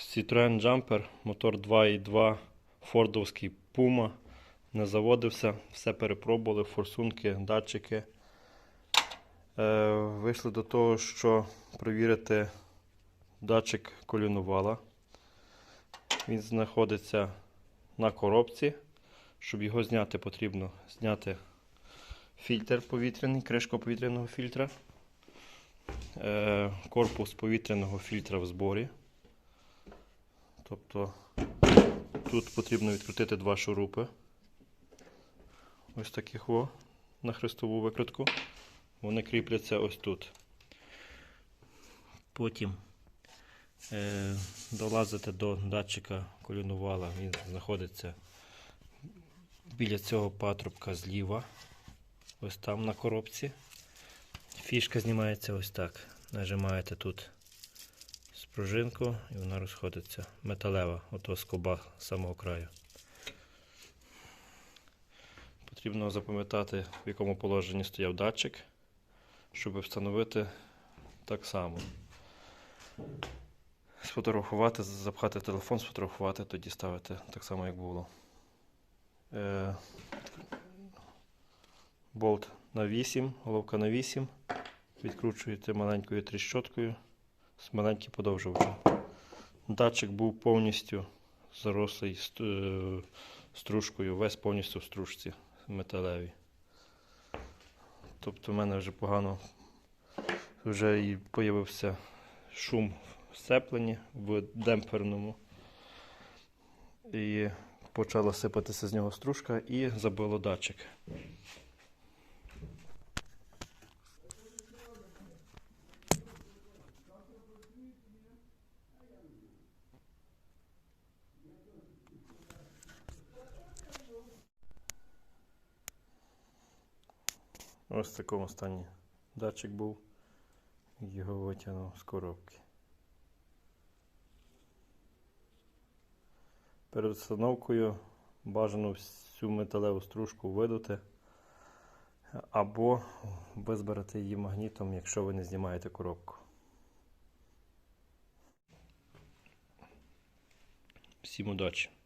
Citroen Jumper, мотор 2.2, фордовський Puma. Не заводився, все перепробували, форсунки, датчики. Е, вийшли до того, що перевірити датчик колінувала. Він знаходиться на коробці. Щоб його зняти, потрібно зняти фільтр повітряний, кришку повітряного фільтра, е, корпус повітряного фільтра в зборі. Тобто тут потрібно відкрутити два шурупи. Ось таких о, на хрестову викрутку. Вони кріпляться ось тут. Потім е, долазите до датчика колінувала, він знаходиться біля цього патрубка зліва. Ось там на коробці. Фішка знімається ось так. Нажимаєте тут спружинку і вона розходиться. Металева, ото скоба з самого краю. Потрібно запам'ятати, в якому положенні стояв датчик, щоб встановити так само. Сфотографувати, запхати телефон, сфотографувати, тоді ставити так само, як було. Е, болт на 8, головка на 8. Відкручуєте маленькою тріщоткою з маленьким подовжувачем. Датчик був повністю зарослий е, стружкою, весь повністю в стружці металевій. Тобто в мене вже погано вже і появився шум в сцепленні в демперному. І почала сипатися з нього стружка і забило датчик. Ось в такому стані датчик був. Його витягнув з коробки. Перед встановкою бажано всю металеву стружку видути або визбирати її магнітом, якщо ви не знімаєте коробку. Всім удачі!